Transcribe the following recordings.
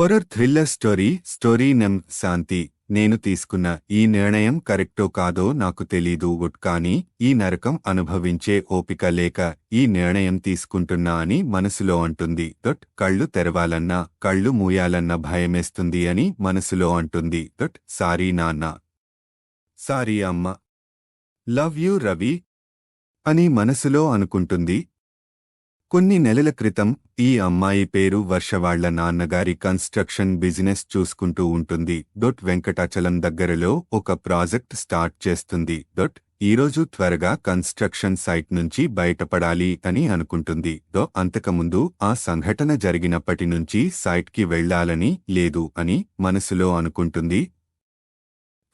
Horror thriller story story name Shanti. నేను తీసుకున్న ఈ నిర్ణయం కరెక్టో కాదో నాకు తెలీదు గుట్ కానీ ఈ నరకం అనుభవించే ఓపిక లేక ఈ నిర్ణయం తీసుకుంటున్నా అని మనసులో అంటుంది. దొట్ కళ్ళు తెరవాలన్నా కళ్ళు మూయాలన్న భయమేస్తుంది అని మనసులో అంటుంది. దొట్ సారీ నాన్న. సారీ అమ్మ. Love you Ravi. అని మనసులో అనుకుంటుంది. కొన్ని నెలల క్రితం ఈ అమ్మాయి పేరు వర్షవాళ్ళ నాన్నగారి కన్స్ట్రక్షన్ బిజినెస్ చూసుకుంటూ ఉంటుంది. డొట్ వెంకటాచలం దగ్గరలో ఒక ప్రాజెక్ట్ స్టార్ట్ చేస్తుంది. డొట్ ఈరోజు త్వరగా కన్స్ట్రక్షన్ సైట్ నుంచి బయటపడాలి అని అనుకుంటుంది. డో అంతకముందు ఆ సంఘటన జరిగినప్పటి నుంచి సైట్కి వెళ్ళాలని లేదు అని మనసులో అనుకుంటుంది.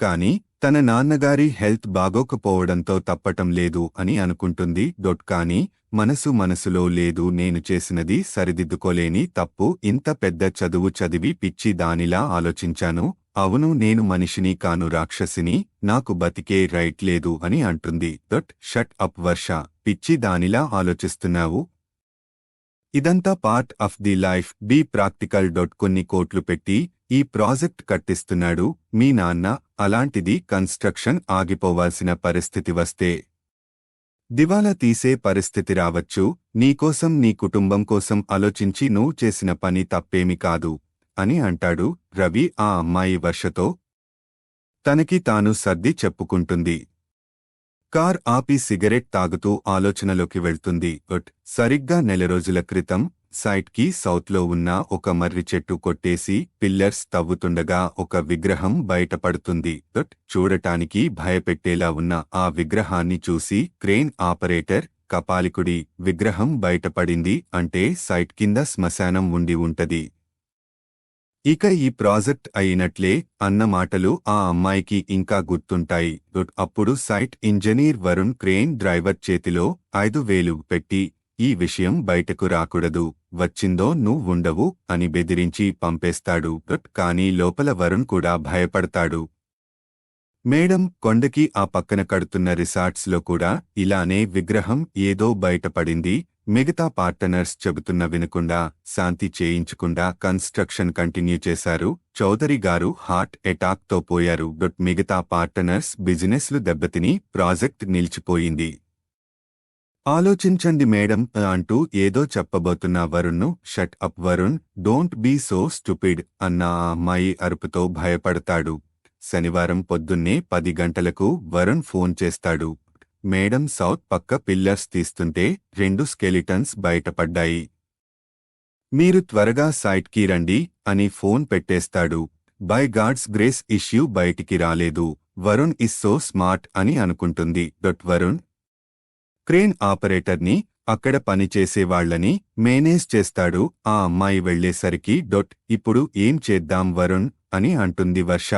కాని తన నాన్నగారి హెల్త్ బాగోకపోవడంతో తప్పటం లేదు అని అనుకుంటుంది డొట్ కానీ మనసు మనసులో లేదు నేను చేసినది సరిదిద్దుకోలేని తప్పు ఇంత పెద్ద చదువు చదివి పిచ్చి దానిలా ఆలోచించాను అవును నేను మనిషిని కాను రాక్షసిని నాకు బతికే రైట్ లేదు అని అంటుంది డొట్ షట్ అప్ వర్ష పిచ్చి దానిలా ఆలోచిస్తున్నావు? ఇదంతా part of the life be practical dot కొన్ని కోట్లు పెట్టి ఈ ప్రాజెక్ట్ కట్టిస్తున్నాడు మీ నాన్న అలాంటిది కన్స్ట్రక్షన్ ఆగిపోవాల్సిన పరిస్థితి వస్తే. దివాలా తీసే పరిస్థితి రావచ్చు నీకోసం నీ కుటుంబం కోసం ఆలోచించి నువ్వు చేసిన పని తప్పేమి కాదు అని అంటాడు రవి ఆ అమ్మాయి వర్షతో తనకి తాను సర్ది చెప్పుకుంటుంది. కార్ ఆపి సిగరెట్ తాగుతూ ఆలోచనలోకి వెళ్తుంది ఒట్ సరిగ్గా నెల రోజుల క్రితం సైట్కి సౌత్లో ఉన్న ఒక మర్రి చెట్టు కొట్టేసి పిల్లర్స్ తవ్వుతుండగా ఒక విగ్రహం బయటపడుతుంది. దట్ చూడటానికి భయపెట్టేలా ఉన్న ఆ విగ్రహాన్ని చూసి క్రేన్ ఆపరేటర్ కపాలికుడి విగ్రహం బయటపడింది అంటే సైట్ కింద శ్మశానం ఉండి ఉంటది. ఇక ఈ ప్రాజెక్ట్ అయినట్లే అన్న మాటలు ఆ అమ్మాయికి ఇంకా గుర్తుంటాయి. దొట్ అప్పుడు site engineer Varun crane driver చేతిలో ఐదు వేలు పెట్టి ఈ విషయం బయటకు రాకూడదు. వచ్చిందో నువ్వుండవు అని బెదిరించి పంపేస్తాడు. కానీ లోపల వరుణ్ కూడా భయపడతాడు. మేడం కొండకి ఆ పక్కన కడుతున్న రిసార్ట్స్లో కూడా ఇలానే విగ్రహం ఏదో బయటపడింది. మిగతా పార్టనర్స్ చెబుతున్న వినకుండా శాంతి చేయించకుండా కన్స్ట్రక్షన్ కంటిన్యూ చేశారు. చౌదరి గారు హార్ట్ అటాక్తో పోయారు. బట్ మిగతా పార్టనర్స్ బిజినెస్లు దెబ్బతిని ప్రాజెక్ట్ నిలిచిపోయింది. ఆలోచించండి మేడం అంటూ ఏదో చెప్పబోతున్న వరుణ్ను shut up Varun don't be so stupid అన్న ఆ అమ్మాయి అరుపుతో భయపడతాడు. శనివారం పొద్దున్నే పది గంటలకు వరుణ్ ఫోన్ చేస్తాడు. మేడం సౌత్ పక్క పిల్లర్స్ తీస్తుంటే రెండు స్కెలిటన్స్ బయటపడ్డాయి. మీరు త్వరగా సైట్కి రండి అని ఫోన్ పెట్టేస్తాడు. బై గాడ్స్ గ్రేస్ ఇష్యూ బయటికి రాలేదు. వరుణ్ ఇస్ సో స్మార్ట్ అని అనుకుంటుంది. డొట్ వరుణ్ క్రేన్ ఆపరేటర్ని అక్కడ పనిచేసేవాళ్ళని మేనేజ్ చేస్తాడు. ఆ అమ్మాయి వెళ్ళేసరికి డొట్ ఇప్పుడు ఏం చేద్దాం వరుణ్? అని అంటుంది వర్ష.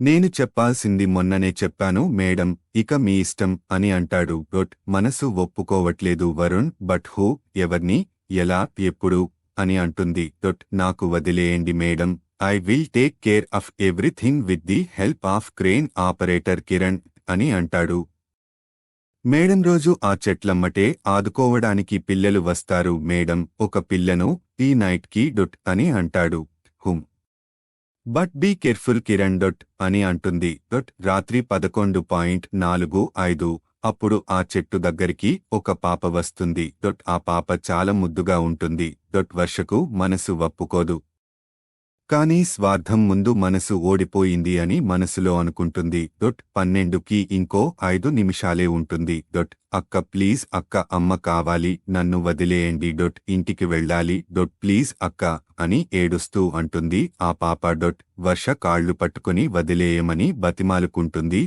నేను చెప్పాల్సింది మొన్ననే చెప్పాను మేడం ఇక మీ ఇష్టం అని అంటాడు డొట్. మనసు ఒప్పుకోవట్లేదు వరుణ్ బట్ హూ ఎవర్ని ఎలా ఎప్పుడు? అని అంటుంది డొట్. నాకు వదిలేయండి madam I will take care of everything with the help of crane operator Kiran అని అంటాడు. మేడం రోజు ఆ చెట్లమ్మటే ఆదుకోవడానికి పిల్లలు వస్తారు మేడం ఒక పిల్లను ఈ నైట్కి డొట్ అని అంటాడు. హుం. But be careful Kiran dot అని అంటుంది. డొట్ రాత్రి పదకొండు పాయింట్ నాలుగు ఐదు అప్పుడు ఆ చెట్టు దగ్గరికి ఒక పాప వస్తుంది. డొట్ ఆ పాప చాలా ముద్దుగా ఉంటుంది. డొట్ వర్షకు మనసు వప్పుకోదు. కానీ స్వార్థం ముందు మనసు ఓడిపోయింది అని మనసులో అనుకుంటుంది. డొట్ పన్నెండుకి ఇంకో ఐదు నిమిషాలే ఉంటుంది. డొట్ అక్క ప్లీజ్ అక్క అమ్మ కావాలి నన్ను వదిలేయండి. డొట్ ఇంటికి వెళ్ళాలి. డొట్ ప్లీజ్ అక్క అని ఏడుస్తూ అంటుంది. ఆ పాప డొట్ వర్ష కాళ్ళు పట్టుకుని వదిలేయమని బతిమాలుకుంటుంది.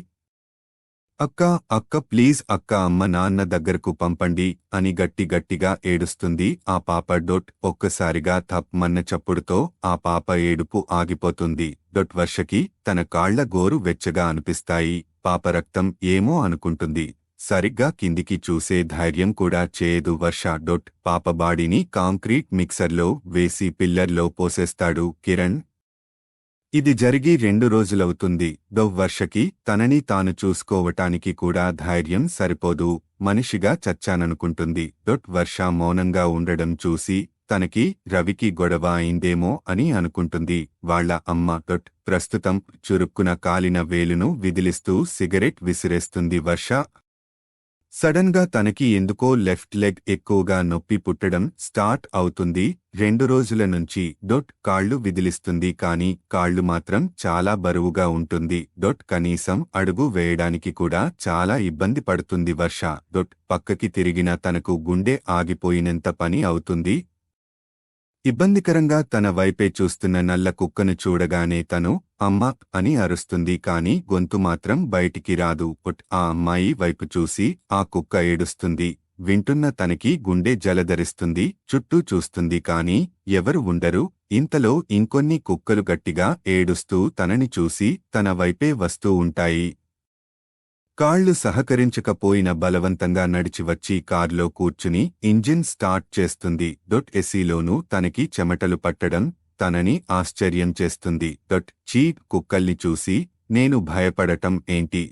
అక్క అక్క ప్లీజ్ అక్క అమ్మ నాన్న దగ్గరకు పంపండి అని గట్టి గట్టిగా ఏడుస్తుంది. ఆ పాప డొట్ ఒక్కసారిగా థప్ మన్న చప్పుడుతో ఆ పాప ఏడుపు ఆగిపోతుంది. డొట్ వర్షకి తన కాళ్ళ గోరు వెచ్చగా అనిపిస్తాయి. పాప రక్తం ఏమో అనుకుంటుంది. సరిగ్గా కిందికి చూసే ధైర్యం కూడా చేయదు వర్ష డొట్ పాప బాడీని కాంక్రీట్ మిక్సర్లో వేసి పిల్లర్లో పోసేస్తాడు. కిరణ్ ఇది జరిగి రెండు రోజులవుతుంది. దొవ్ వర్షకి తనని తాను చూసుకోవటానికి కూడా ధైర్యం సరిపోదు. మనిషిగా చచ్చాననుకుంటుంది. డొట్ వర్ష మౌనంగా ఉండడం చూసి తనకి రవికి గొడవ అయిందేమో అని అనుకుంటుంది. వాళ్ళ అమ్మ డొట్ ప్రస్తుతం చురుక్కున కాలిన వేలును విదిలిస్తూ సిగరెట్ విసిరేస్తుంది వర్ష. సడన్గా తనకి ఎందుకో లెఫ్ట్ లెగ్ ఎక్కువగా నొప్పి పుట్టడం స్టార్ట్ అవుతుంది. రెండు రోజుల నుంచి డొట్ కాళ్ళు విదిలిస్తుంది కాని కాళ్ళు మాత్రం చాలా బరువుగా ఉంటుంది. డొట్ కనీసం అడుగు వేయడానికి కూడా చాలా ఇబ్బంది పడుతుంది. వర్ష డొట్ పక్కకి తిరిగిన తనకు గుండె ఆగిపోయినంత పని అవుతుంది. ఇబ్బందికరంగా తన వైపే చూస్తున్న నల్ల కుక్కను చూడగానే తను అమ్మ అని అరుస్తుంది కాని గొంతు మాత్రం బయటికి రాదు. ఒట్ ఆ అమ్మాయి వైపు చూసి ఆ కుక్క ఏడుస్తుంది. వింటున్న తనకి గుండె జలధరిస్తుంది చుట్టూ చూస్తుంది కాని ఎవరు ఉండరు. ఇంతలో ఇంకొన్ని కుక్కలు గట్టిగా ఏడుస్తూ తనని చూసి తన వైపే వస్తూ ఉంటాయి. కాళ్ళు సహకరించకపోయిన బలవంతంగా నడిచివచ్చి కారులో కార్లో కూర్చుని ఇంజిన్ స్టార్ట్ చేస్తుంది. డొట్ ఎసీలోనూ తనకి చెమటలు పట్టడం తనని ఆశ్చర్యం చేస్తుంది. డొట్ చీప్ కుక్కల్ని చూసి నేను భయపడటం ఏంటి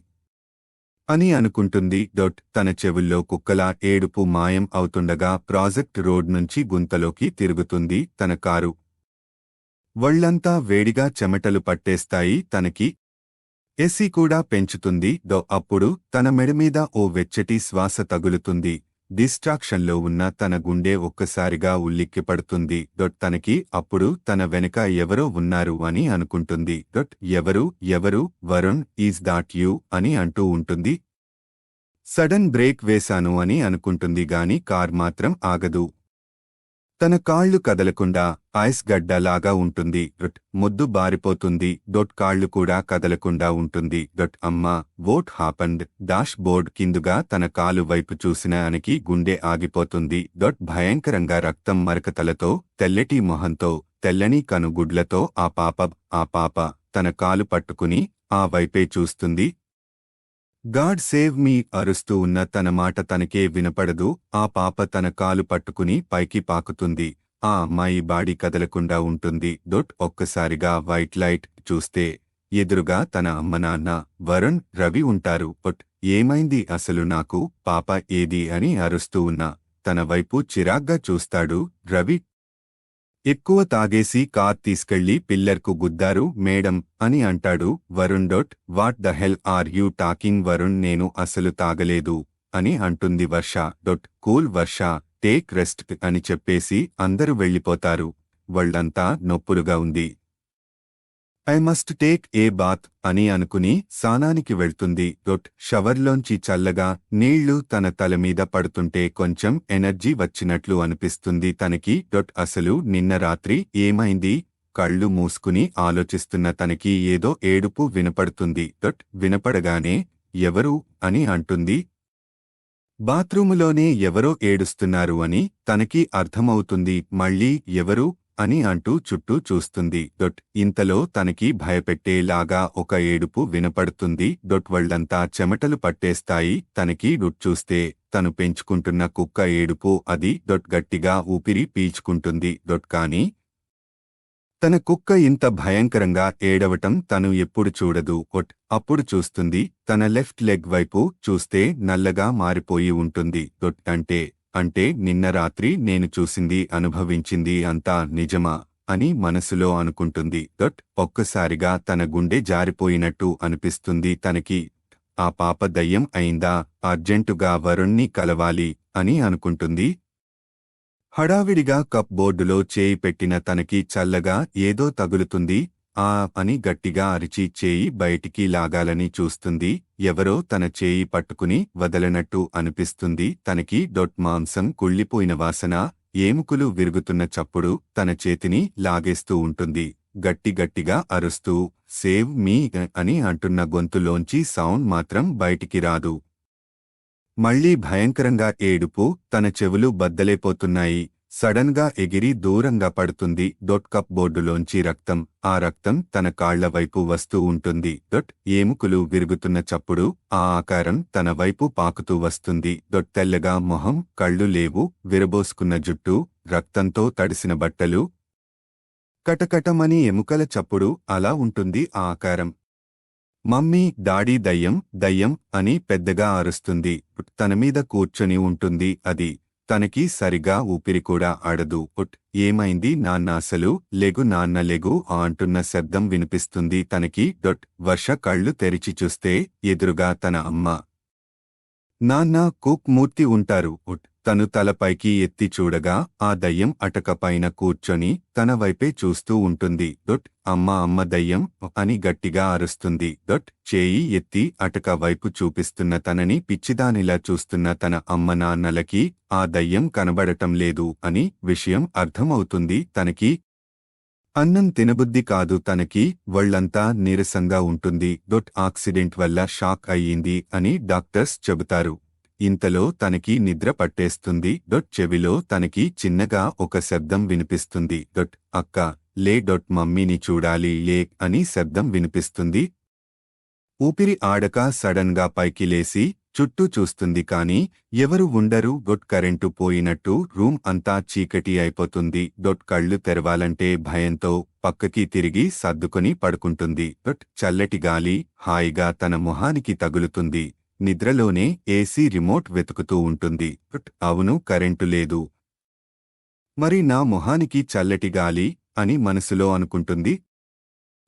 అని అనుకుంటుంది. డొట్ తన చెవుల్లో కుక్కలా ఏడుపు మాయం అవుతుండగా ప్రాజెక్ట్ రోడ్ నుంచి గుంతలోకి తిరుగుతుంది తన కారు. వళ్ళంతా వేడిగా చెమటలు పట్టేస్తాయి తనకి. ఎసి కూడా పెంచుతుంది. దో అప్పుడు తన మెడమీద ఓ వెచ్చటి శ్వాస తగులుతుంది. డిస్ట్రాక్షన్లో ఉన్న తన గుండె ఒక్కసారిగా ఉల్లిక్కిపడుతుంది డొట్ తనకి అప్పుడు తన వెనక ఎవరో ఉన్నారు అని అనుకుంటుంది. డొట్ ఎవరు ఎవరు వరుణ్ ఈజ్ దాట్ యూ అని అంటూ ఉంటుంది. సడన్ బ్రేక్ వేశాను అని అనుకుంటుంది గాని కార్ మాత్రం ఆగదు. తన కాళ్ళు కదలకుండా ఐస్ గడ్డలాగా ఉంటుంది. డొట్ ముద్దు బారిపోతుంది. డొట్ కాళ్ళు కూడా కదలకుండా ఉంటుంది. డొట్ అమ్మ వోట్ హాపండ్ డాష్ బోర్డ్ కిందుగా తన కాలు వైపు చూసిన అనికి గుండె ఆగిపోతుంది. డొట్ భయంకరంగా రక్తం మరకతలతో తెల్లటి మొహంతో తెల్లని కనుగుడ్లతో ఆ పాప ఆ పాప తన కాలు పట్టుకుని ఆ వైపే చూస్తుంది. గాడ్ సేవ్ మీ అరుస్తూ ఉన్న తన మాట తనకే వినపడదు ఆ పాప తన కాలు పట్టుకుని పైకి పాకుతుంది. ఆ అమ్మాయి బాడీ కదలకుండా ఉంటుంది. డొట్ ఒక్కసారిగా వైట్ లైట్ చూస్తే ఎదురుగా తన అమ్మ నాన్న వరుణ్ రవి ఉంటారు. పొట్ ఏమైంది అసలు నాకు? పాప ఏది అని అరుస్తూ ఉన్నా తన వైపు చిరాగ్గా చూస్తాడు రవి. ఎక్కువ తాగేసి కార్ తీసుకెళ్ళి పిల్లర్కు గుద్దారు మేడం అని అంటాడు Varun dot. What the hell are you talking Varun నేను అసలు తాగలేదు అని అంటుంది Varsha. Dot. Cool Varsha take rest అని చెప్పేసి అందరూ వెళ్ళిపోతారు. వాళ్ళంతా నొప్పులుగా ఉంది. I must take a bath అని అనుకుని సానానికి వెళ్తుంది. డొట్ షవర్లోంచి చల్లగా నీళ్ళు తన తలమీద పడుతుంటే కొంచెం ఎనర్జీ వచ్చినట్లు అనిపిస్తుంది తనకి. డొట్ అసలు నిన్న రాత్రి ఏమైంది? కళ్ళు మూసుకుని ఆలోచిస్తున్న తనకి ఏదో ఏడుపు వినపడుతుంది. డొట్ వినపడగానే ఎవరు అని అంటుంది. బాత్రూములోనే ఎవరో ఏడుస్తున్నారు అని తనకి అర్థమవుతుంది. మళ్ళీ ఎవరు అని అంటూ చుట్టూ చూస్తుంది. డొట్ ఇంతలో తనకి భయపెట్టేలాగా ఒక ఏడుపు వినపడుతుంది. డొట్ వళ్ళంతా చెమటలు పట్టేస్తాయి. తనకి డొట్ చూస్తే తను పెంచుకుంటున్న కుక్క ఏడుపు అది డొట్ గట్టిగా ఊపిరి పీల్చుకుంటుంది. డొట్ కాని తన కుక్క ఇంత భయంకరంగా ఏడవటం తను ఎప్పుడు చూడదు. ఒట్ అప్పుడు చూస్తుంది తన లెఫ్ట్ లెగ్ వైపు చూస్తే నల్లగా మారిపోయి ఉంటుంది. డొట్ అంటే అంటే నిన్న రాత్రి నేను చూసింది అనుభవించింది అంతా నిజమా? అని మనసులో అనుకుంటుంది. డొట్ ఒక్కసారిగా తన గుండె జారిపోయినట్టు అనిపిస్తుంది తనకి. ఆ పాప దయ్యం అయిందా? అర్జెంటుగా వరుణ్ణి కలవాలి అని అనుకుంటుంది. హడావిడిగా కప్ బోర్డులో చేయి పెట్టిన తనకి చల్లగా ఏదో తగులుతుంది. ఆ అని గట్టిగా అరిచి చేయి బయటికి లాగాలని చూస్తుంది. ఎవరో తన చేయి పట్టుకుని వదలనట్టు అనిపిస్తుంది. తనకి డొట్ మాంసం కుళ్ళిపోయిన వాసన ఏముకులు విరుగుతున్న చప్పుడు తన చేతిని లాగేస్తూ ఉంటుంది. గట్టి గట్టిగా అరుస్తూ సేవ్ మీ అని అంటున్న గొంతులోంచి సౌండ్ మాత్రం బయటికి రాదు. మళ్ళీ భయంకరంగా ఏడుపు తన చెవులు బద్దలైపోతున్నాయి. సడన్గా ఎగిరి దూరంగా పడుతుంది. డొట్ కప్ బోర్డులోంచి రక్తం. ఆ రక్తం తన కాళ్ళ వైపు వస్తూ ఉంటుంది. డొట్ ఏముకులు విరుగుతున్న చప్పుడు ఆ ఆకారం తన వైపు పాకుతూ వస్తుంది. డొట్ తెల్లగా మొహం కళ్ళు లేవు విరబోసుకున్న జుట్టు రక్తంతో తడిసిన బట్టలు. కటకటమని ఎముకల చప్పుడు అలా ఉంటుంది ఆ ఆకారం. మమ్మీ డాడీ దయ్యం దయ్యం అని పెద్దగా అరుస్తుంది. తనమీద కూర్చొని ఉంటుంది అది. తనకి సరిగా ఊపిరి కూడా ఆడదు. ఉట్ ఏమైంది నాన్న అసలు? లెగు నాన్న లెగు ఆ అంటున్న శబ్దం వినిపిస్తుంది తనకి. డొట్ వర్ష కళ్ళు తెరిచి చూస్తే ఎదురుగా తన అమ్మ. నాన్న కుక్ మూర్తి ఉంటారు. ఉట్ తను తలపైకి ఎత్తి చూడగా ఆ దయ్యం అటకపైన కూర్చొని తన వైపే చూస్తూ ఉంటుంది. దొట్ అమ్మ అమ్మ దయ్యం అని గట్టిగా అరుస్తుంది. దొట్ చేయి ఎత్తి అటక వైపు చూపిస్తున్న తనని పిచ్చిదానిలా చూస్తున్న తన అమ్మ నాన్నలకి ఆ దయ్యం కనబడటం లేదు అని విషయం అర్థమవుతుంది తనకి. అన్నం తినబుద్ధి కాదు తనకి వళ్ళంతా నీరసంగా ఉంటుంది. దొట్ ఆక్సిడెంట్ వల్ల షాక్ అయ్యింది అని డాక్టర్స్ చెబుతారు. ఇంతలో తనకి నిద్ర పట్టేస్తుంది. డొట్ చెవిలో తనకి చిన్నగా ఒక శబ్దం వినిపిస్తుంది. డొట్ అక్క లే డొట్ మమ్మీని చూడాలి లే అని శబ్దం వినిపిస్తుంది. ఊపిరి ఆడక సడన్గా పైకి లేసి చుట్టూ చూస్తుంది. కాని ఎవరు ఉండరు. డొట్ కరెంటు పోయినట్టు రూమ్ అంతా చీకటి అయిపోతుంది. డొట్ కళ్ళు తెరవాలంటే భయంతో పక్కకి తిరిగి సర్దుకొని పడుకుంటుంది. డొట్ చల్లటి గాలి హాయిగా తన మొహానికి తగులుతుంది. నిద్రలోనే ఏసీ రిమోట్ వెతుకుతూ ఉంటుంది. అవును కరెంటు లేదు. మరి నా మొహానికి చల్లటి గాలి అని మనసులో అనుకుంటుంది.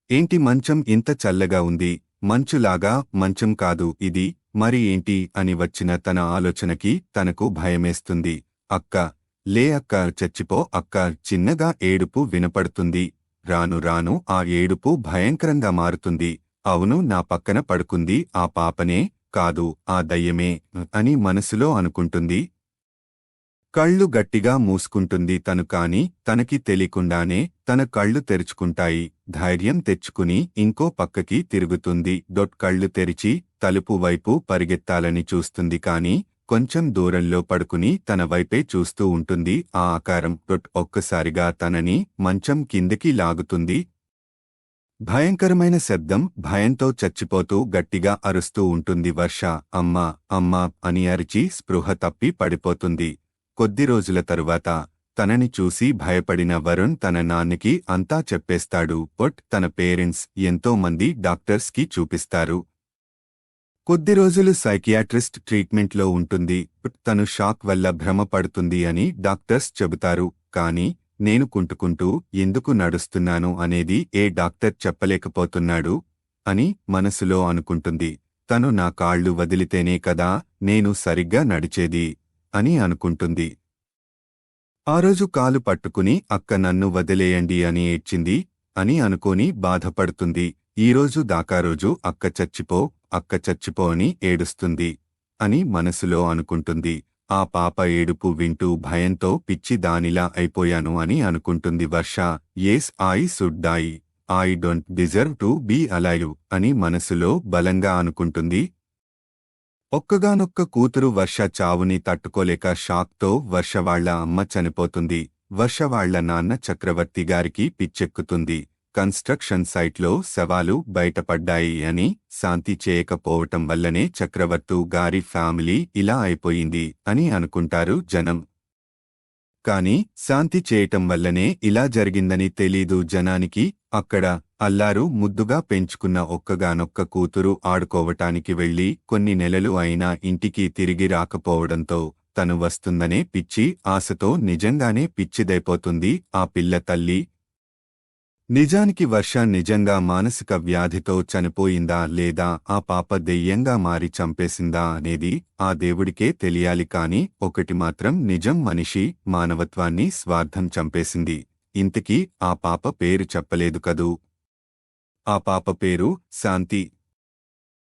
ఏంటి మంచం ఇంత చల్లగా ఉంది? మంచులాగా మంచం కాదు ఇది. మరి ఏంటి అని వచ్చిన తన ఆలోచనకి తనకు భయమేస్తుంది. అక్క లే అక్క చచ్చిపో అక్క చిన్నగా ఏడుపు వినపడుతుంది. రాను రాను ఆ ఏడుపు భయంకరంగా మారుతుంది. అవును నా పక్కన పడుకుంది ఆ పాపనే. కాదు ఆ దయ్యమే అని మనసులో అనుకుంటుంది. కళ్ళు గట్టిగా మూసుకుంటుంది తను కాని తనకి తెలియకుండానే తన కళ్ళు తెరుచుకుంటాయి. ధైర్యం తెచ్చుకుని ఇంకో పక్కకి తిరుగుతుంది. డొట్ కళ్ళు తెరిచి తలుపు వైపు పరిగెత్తాలని చూస్తుంది కాని కొంచెం దూరంలో పడుకుని తన వైపే చూస్తూ ఉంటుంది. ఆ ఆకారం డొట్ ఒక్కసారిగా తనని మంచం కిందకి లాగుతుంది. భయంకరమైన శబ్దం భయంతో చచ్చిపోతూ గట్టిగా అరుస్తూ ఉంటుంది. వర్ష అమ్మా అమ్మా అని అరిచి స్పృహ తప్పి పడిపోతుంది. కొద్ది రోజుల తరువాత తనని చూసి భయపడిన వరుణ్ తన నాన్నకి అంతా చెప్పేస్తాడు. పొట్ తన పేరెంట్స్ ఎంతో మంది డాక్టర్స్కి చూపిస్తారు. కొద్ది రోజులు సైకియాట్రిస్ట్ ట్రీట్మెంట్లో ఉంటుంది. తను షాక్ వల్ల భ్రమపడుతుంది అని డాక్టర్స్ చెబుతారు. కానీ నేను కుంటుకుంటూ ఎందుకు నడుస్తున్నాను అనేది ఏ డాక్టర్ చెప్పలేకపోతున్నాడు అని మనసులో అనుకుంటుంది. తను నా కాళ్ళు వదిలితేనే కదా నేను సరిగ్గా నడిచేది అని అనుకుంటుంది. ఆ రోజు కాలు పట్టుకుని అక్క నన్ను వదిలేయండి అని ఏడ్చింది అని అనుకోని బాధపడుతుంది. ఈరోజు దాకా రోజు అక్క చచ్చిపో అక్క చచ్చిపో అని ఏడుస్తుంది అని మనసులో అనుకుంటుంది. ఆ పాప ఏడుపు వింటూ భయంతో పిచ్చి దానిలా అయిపోయాను అని అనుకుంటుంది Varsha. Yes I should die I don't deserve to be alive అని మనసులో బలంగా అనుకుంటుంది. ఒక్కగానొక్క కూతురు వర్ష చావుని తట్టుకోలేక షాక్తో వర్ష వాళ్ళ అమ్మ చనిపోతుంది. వర్ష వాళ్ళ నాన్న చక్రవర్తి గారికి పిచ్చెక్కుతుంది. కన్స్ట్రక్షన్ సైట్లో శవాలు బయటపడ్డాయి అని శాంతి చేయకపోవటం వల్లనే చక్రవర్తు గారి ఫ్యామిలీ ఇలా అయిపోయింది అని అనుకుంటారు జనం. కాని శాంతి చేయటం వల్లనే ఇలా జరిగిందని తెలీదు జనానికి. అక్కడ అల్లారు ముద్దుగా పెంచుకున్న ఒక్కగానొక్క కూతురు ఆడుకోవటానికి వెళ్ళి కొన్ని నెలలు అయినా ఇంటికి తిరిగి రాకపోవడంతో తను వస్తుందనే పిచ్చి ఆశతో నిజంగానే పిచ్చిదైపోతుంది ఆ పిల్ల తల్లి. నిజానికి వర్ష నిజంగా మానసిక వ్యాధితో చనిపోయిందా లేదా ఆ పాప దెయ్యంగా మారి చంపేసిందా అనేది ఆ దేవుడికే తెలియాలి కాని ఒకటి మాత్రం నిజం మనిషి మానవత్వాన్ని స్వార్థం చంపేసింది. ఇంతకీ ఆ పాప పేరు చెప్పలేదు కదూ? ఆ పాప పేరు శాంతి.